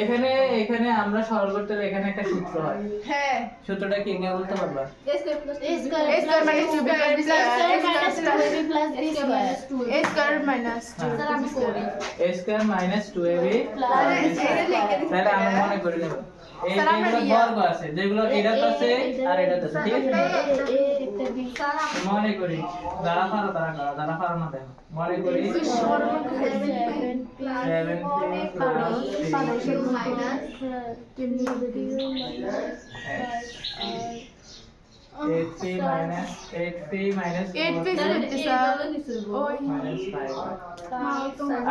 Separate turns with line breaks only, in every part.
এখানে এখানে আমরা সরল করতে হলে এখানে একটা সূত্র হয়।
হ্যাঁ।
সূত্রটা কি কে বলতে পারবা?
A square minus 2b plus b square a square minus 2
হ্যাঁ।
b square
a square minus two A B তাহলে আমি মনে করে নেব এই যেগুলো বর্গ আছে যেগুলো এটাতে আছে আর এটাতে আছে ঠিক আছে মনে করি যারা পারো তারা করো যারা পারো না দেখো মনে করি seven eight three minus eight three minus
8 p ওই
মাইনাস ফাইভ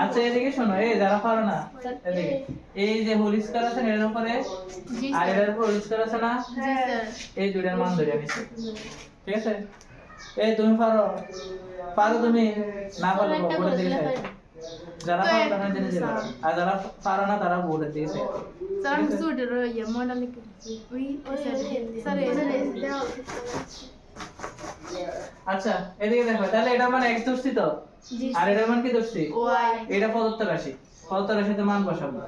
আচ্ছা এদিকে শোনো এই যারা পারো না এদিকে। এই যে হোল স্কয়ার আছে এর উপরে? আর এটার উপর হোল স্কয়ার আছে না?
জি স্যার
এই দুইটার মান ধরে নিছি। ঠিক আছে? এই তুমি পারো। পারো তুমি না পারো দিকে side। যারা পারো তারা জেনে যাবে। আর যারা পারো না তারা বলে side।
স্যার আমি সুটের ইয়ে মনে লিখে স্যার
আচ্ছা এদিকে দেখো তাহলে এটা মানে x ধরছি তো? আর এটা মান কি
ওয়াই।
এটা প্রদত্ত রাশি। প্রদত্ত রাশিতে মান বসাবো।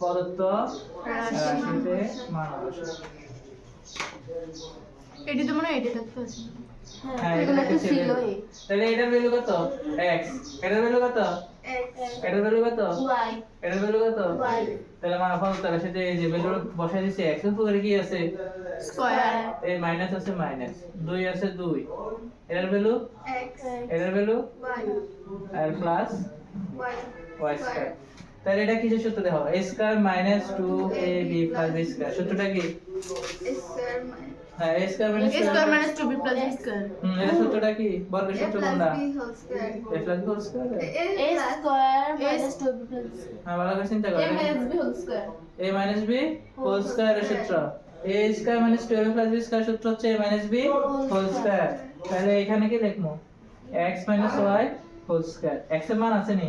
প্রদত্ত রাশিতে মান বসাবো।
এটি তো মনে হয় এটি থাকতে আছে
হ্যাঁ। তাহলে এটার ভ্যালু কত? X এটার ভ্যালু কত? এটার ভ্যালু কত? এটার ভ্যালু কত? তাহলে মান এই যে ভ্যালু বসাই দিছি x এর উপরে কি আছে?
স্কয়ার
এই মাইনাস আছে মাইনাস দুই আছে দুই। এটার ভ্যালু এটার ভ্যালু আর প্লাস y স্কয়ার তাহলে এটা কিসের সূত্র দেখো a square minus two A B plus B square সূত্রটা কি? হ্যাঁ a square minus
a square minus 2b plus b square
হুম এটা সূত্রটা কি? বর্গের সূত্র কোনটা? A plus b whole square হ্যাঁ ভালো করে চিন্তা করো। A মাইনাস b হোল স্কয়ারের সূত্র। A square minus 2ab plus b square সূত্র হচ্ছে a minus b whole square তাহলে এখানে কি লিখব? X minus y whole square x এর মান আছে নি?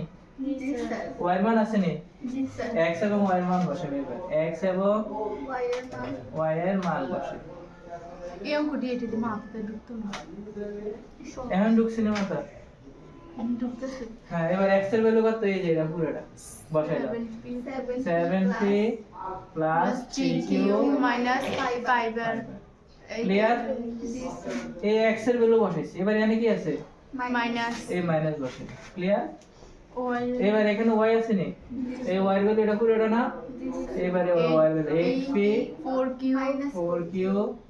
Y এর মান আছে নি? X এবং y এর মান বসাবে এবার। X এবং y এর মান বসাবে।
এই অঙ্কটি এটিতে মাথাতে ঢুকতো না
এখন ঢুকছি না মাথা
ঢুকতেছে
হ্যাঁ এবার x এর ভ্যালু কত এই যে এটা পুরোটা বসাই দাও 7p plus 3q
minus five আর
ক্লিয়ার এই x এর ভ্যালু বসাইছি এবার এখানে কি আছে
মাইনাস
এই মাইনাস বসে ক্লিয়ার এবার এখানে y আছে নি? এই y এর ভ্যালু এটা না? এবারে y এর value 8p
four Q
4q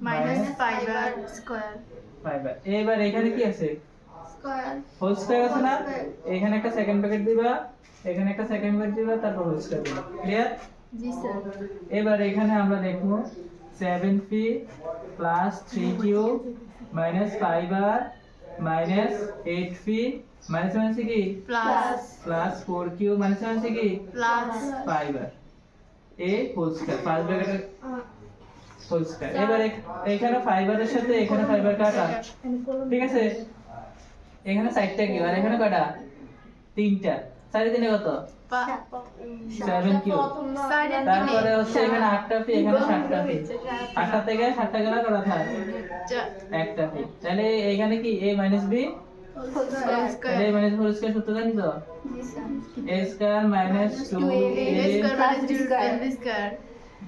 minus five আর স্কোয়ার
5 এবার এখানে কি আছে? হোল স্কয়ার আছে না? এখানে একটা সেকেন্ড ব্র্যাকেট দিবা এখানে একটা সেকেন্ড ব্র্যাকেট দিবা তারপর হোল স্কয়ার দিবা। ক্লিয়ার
জি স্যার
এবার এখানে আমরা দেখব 7p plus 3q minus 5r minus 8p minus minus কি
plus
plus 4q minus minus কি
plus
5r a whole square first ব্র্যাকেটের হোল স্কয়ার এবার এখ- এখানে 5r এর সাথে এখানে 5r কাটা ঠিক আছে এখানে সাইডটা কি আর এখানে কয়টা তিনটা চারি দিনে কত সেভেন কিউ তারপরে হচ্ছে এখানে আটটা পি এখানে সাতটা পি আটটা থেকে সাতটা গেলে কটা থাক একটা পি তাহলে এখানে কি a minus b a minus whole square সূত্র জানি তো? A square minus two a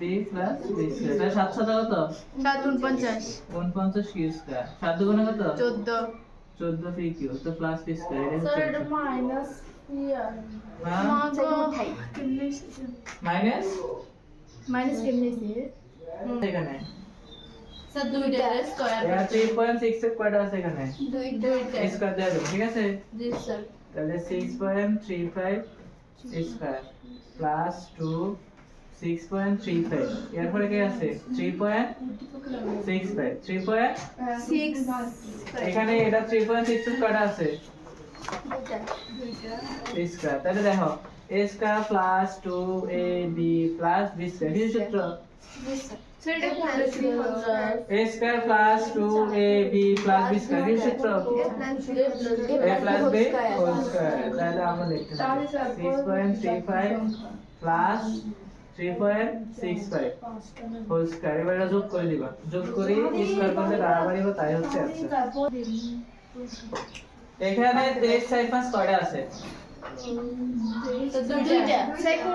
b plus b square তাহলে সাত সাত কত
সাত উনপঞ্চাশ।
উনপঞ্চাশ কিউ স্কয়ার সাত দুগুণে কত?
চোদ্দ।
চোদ্দ পি কিউ তো প্লাস পি স্কয়ার এটা হচ্ছে হ্যাঁ মাইনাস
মাইনাস কেমনে
এখানে।
স্যার দুইটা স্কয়ার
এটা থ্রি পয়েন্ট সিক্স এর কয়টা আছে এখানে
দুইটা
স্কয়ার দেওয়া যাবে ঠিক আছে
জি স্যার
তাহলে six point three five square plus two six point three five এরপরে কি আছে three point six five three point
six
এখানে এটা থ্রি পয়েন্ট সিক্স কয়টা আছে। স্কোয়ার তাহলে দেখো a square plus two a b plus b square কি সূত্র।
সেটা কোনটা ছিল
a square plus two a b plus b square কি সূত্র a plus b whole square তাহলে আমরা লিখতে পারি 6.35 প্লাস 3.65 হোল স্কয়ার এবার এটা যোগ করে দিবা। যোগ করে স্কয়ার করলে বাড়াবাড়ি হবে তাই হচ্ছে আচ্ছা। এখানে 23 সাইড পাঁচ কয়টা আছে?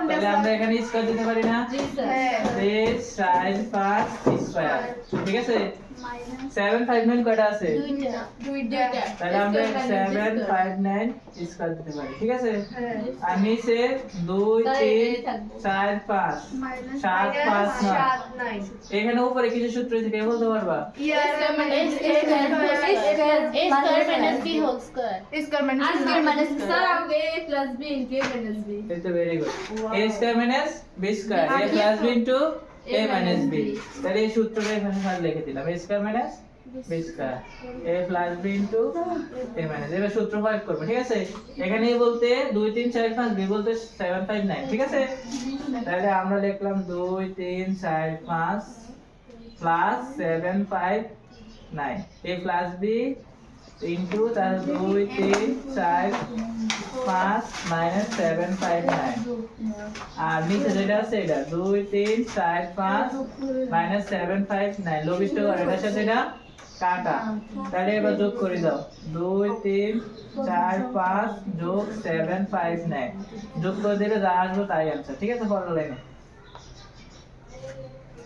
তাহলে আমরা এখানে স্কয়ার দিতে পারি না?
হ্যাঁ
তেইশ চার পাঁচ স্কয়ার ঠিক আছে? সেভেন ফাইভ নাইন কয়টা আছে
দুইটা দুইটা
তাহলে আমরা সেভেন ফাইভ নাইন স্কয়ার দিতে পারি ঠিক আছে
হ্যাঁ
আর নিচে দুই তিন চার পাঁচ সাত পাঁচ নয়
সাত নাইন
এখানে উপরে কিছু সূত্র থেকে বলতে পারবা
ইয়ার মানে স্কয়ার মানে
এই তো very good a square minus b square a plus b into a minus b. তাহলে এই সূত্রটা এখানে স্যার লিখে দিলাম a square minus b square a plus b into a minus এবার সূত্র প্রয়োগ করব ঠিক আছে? এখানে বলতে 2 3 4 5 b বলতে 7 5 9 ঠিক আছে? তাহলে আমরা লিখলাম 2 3 4 5 plus 7 5 9 a plus b into তাহলে 2 3 4 5 মাইনাস 7 5 9 আর নিচে যেটা আছে এটা 2 3 4 5 মাইনাস 7 5 9 লবিষ্ট করে এটার সাথে এটা কাটা তাহলে এবার যোগ করে দাও. 2 3 4 5 যোগ 7 5 9 যোগ করে দিলে যা আসবে তাই আনসার ঠিক আছে পরের লাইনে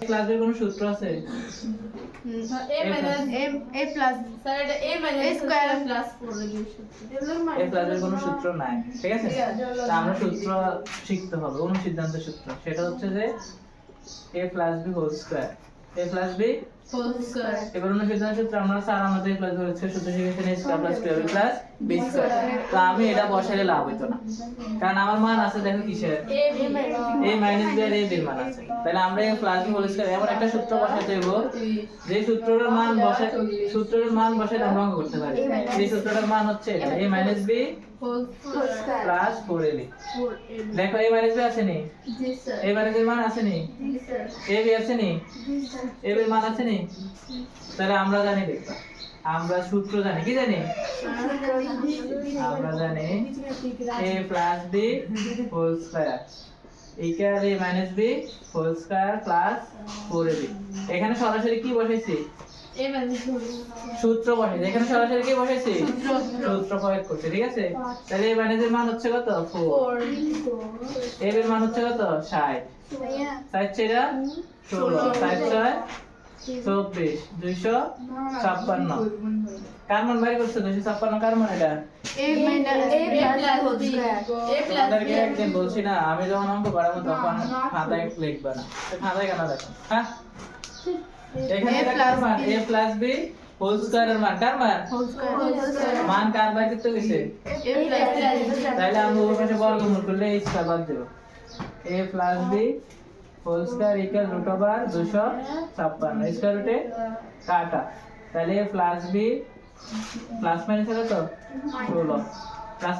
ক্লাসের কোনো সূত্র আছে?
এম এ প্লাস
এই ক্লাসের কোনো সূত্র নাই ঠিক আছে? আমরা সূত্র শিখতে হবে অনুসিদ্ধান্ত সূত্র। সেটা হচ্ছে যে a plus b whole square a plus b এবার অনুসিদ্ধান্ত সূত্র আমরা স্যার আমাদের ক্লাস ধরেছে সূত্র শিখেছেন a plus 2ab plus b square তো আমি এটা বসালে লাভ হইতো না। কারণ আমার মান আছে দেখো কিসের? A মাইনাস b আর a b মান আছে। তাহলে আমরা a প্লাস হোল স্কয়ার এমন একটা সূত্র বসাতে হইব যে সূত্রটার মান বসে সূত্রের মান বসে আমরা অঙ্ক করতে পারি। এই সূত্রটার মান হচ্ছে এটা a minus b plus 4ab দেখো a মাইনাস b আসেনি a মাইনাস এর মান আসেনি a b আসেনি a b এর মান আসেনি তাহলে আমরা জানি দেখবা। আমরা সূত্র জানি কি জানি? আমরা জানি a plus b whole square equal a minus b whole square plus 4ab এখানে সরাসরি কি বসাইছি? সূত্র বসাইছি। এখানে সরাসরি কি বসাইছি? সূত্র। প্রয়োগ করছি ঠিক আছে? তাহলে a মাইনাস এর মান হচ্ছে কত? 4 a এর মান হচ্ছে কত? 60 ষাট। ছেড়া ষোলো। ষাট ছয়? চব্বিশ দুইশো ছাপ্পান্ন। কার মান বাড়ি করছে? দুইশো ছাপ্পান্ন কার মান এটা? একদিন বলছি না আমি যখন অঙ্ক করাবো তখন খাতায় লিখবে না। খাতায় কেন দেখো? হ্যাঁ? এখানে মান প্লাস বি। হোল স্কয়ারের মান। কার মান? মান গেছে তাহলে আমরা ওর কাছে বর্গমূল করলে এই স্কয়ার বাদ দেব। a plus b whole square equal root over দুশো ছাপ্পান্ন স্কয়ার রুটে কাটা তাহলে প্লাস বি প্লাস মাইনাস হলো তো ষোলো। প্লাস